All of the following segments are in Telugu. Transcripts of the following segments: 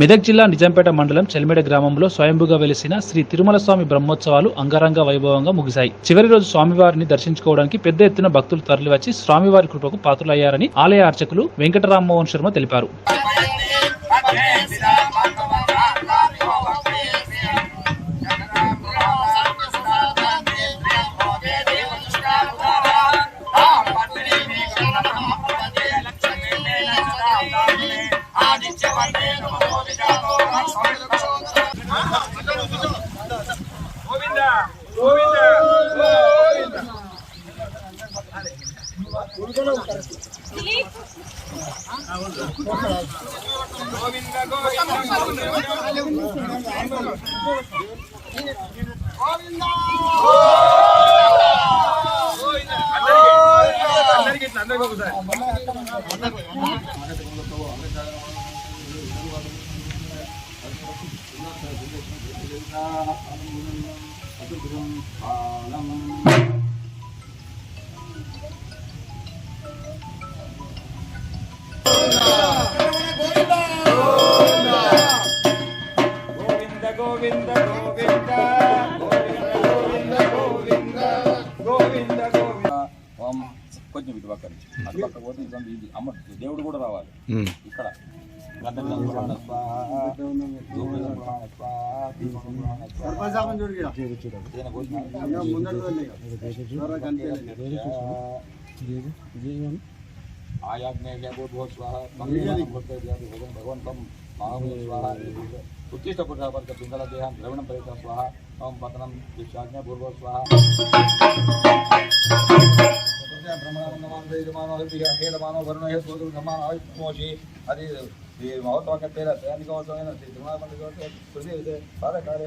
మెదక్ జిల్లా నిజాంపేట మండలం చెల్మెడ గ్రామంలో స్వయంభుగా వెలిసిన శ్రీ తిరుమల స్వామి బ్రహ్మోత్సవాలు అంగరంగ వైభవంగా ముగిశాయి. చివరి రోజు స్వామివారిని దర్శించుకోవడానికి పెద్ద ఎత్తున భక్తులు తరలివచ్చి స్వామివారి కృపకు పాత్రులయ్యారని ఆలయ అర్చకులు వెంకటరామ్మోహన్ శర్మ తెలిపారు. అందరికి కొంచెం ఇటు పక్క నుంచి. అటు పక్క పోతే ఇదంతా ఇది. అమ్మ దేవుడు కూడా రావాలి. ఇక్కడ. మంగళం భగవంతం स्वाहा उत्तिष्ठपुरुषापर्कपिङ्गलदेहं द्रविणं प्रयता स्वाहा ॐ पतनं दिशाज्ञा पूर्वो स्वाहा हेलमानो वरुणो अति महोत्सवकत्तेन सैनिकोत्सवेन श्रीधर्मामण्डलोत्सवे कृते पादकाले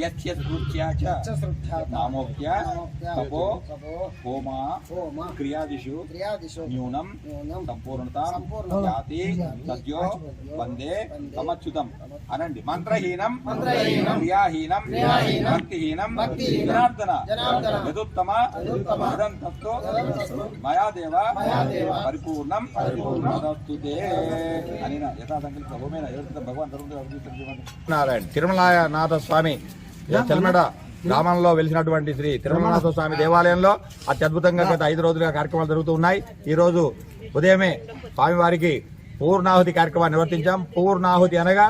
యస్య సృత్యా చ నామోక్య తపో హోమా క్రియాదిషు న్యూనం సంపూర్ణత జాతి సద్యో వందే సమచ్యుతం అనండి మంత్రహీనం క్రియాహీనం భక్తిహీనం జనార్దన యదుత్తమ ఇదం తత్తో మయా దేవ పరిపూర్ణం పరిపూర్ణస్తుతే అని యథా సంకల్ప హోమేన ఎవరితో భగవాన్ తరుణ్ నారాయణ తిరుమలనాథ స్వామి తెల్మెడ గ్రామంలో వెలిసినటువంటి శ్రీ తిరుమలనాథ స్వామి దేవాలయంలో అత్యద్భుతంగా గత ఐదు రోజులుగా కార్యక్రమాలు జరుగుతూ ఉన్నాయి. ఈ రోజు ఉదయమే స్వామివారికి పూర్ణాహుతి కార్యక్రమాన్ని నిర్వర్తించాం. పూర్ణాహుతి అనగా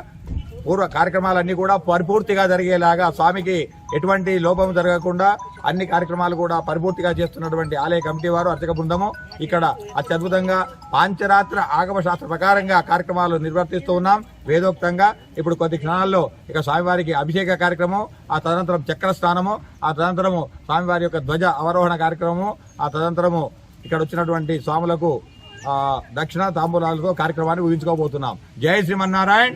పూర్వ కార్యక్రమాలన్నీ కూడా పరిపూర్తిగా జరిగేలాగా స్వామికి ఎటువంటి లోపం జరగకుండా అన్ని కార్యక్రమాలు కూడా పరిపూర్తిగా చేస్తున్నటువంటి ఆలయ కమిటీ వారు అర్చక బృందము ఇక్కడ అత్యద్భుతంగా పాంచరాత్ర ఆగమ శాస్త్ర ప్రకారంగా కార్యక్రమాలు నిర్వర్తిస్తూ ఉన్నాం. వేదోక్తంగా ఇప్పుడు కొద్ది క్షణాల్లో ఇక స్వామివారికి అభిషేక కార్యక్రమం ఆ తదనంతరం చక్ర స్నానము ఆ తదనంతరము స్వామివారి యొక్క ధ్వజ అవరోహణ కార్యక్రమము ఆ తదనంతరము ఇక్కడ వచ్చినటువంటి స్వాములకు దక్షిణ తాంబూలాలతో కార్యక్రమాన్ని ఊహించుకోబోతున్నాం. జై శ్రీమన్నారాయణ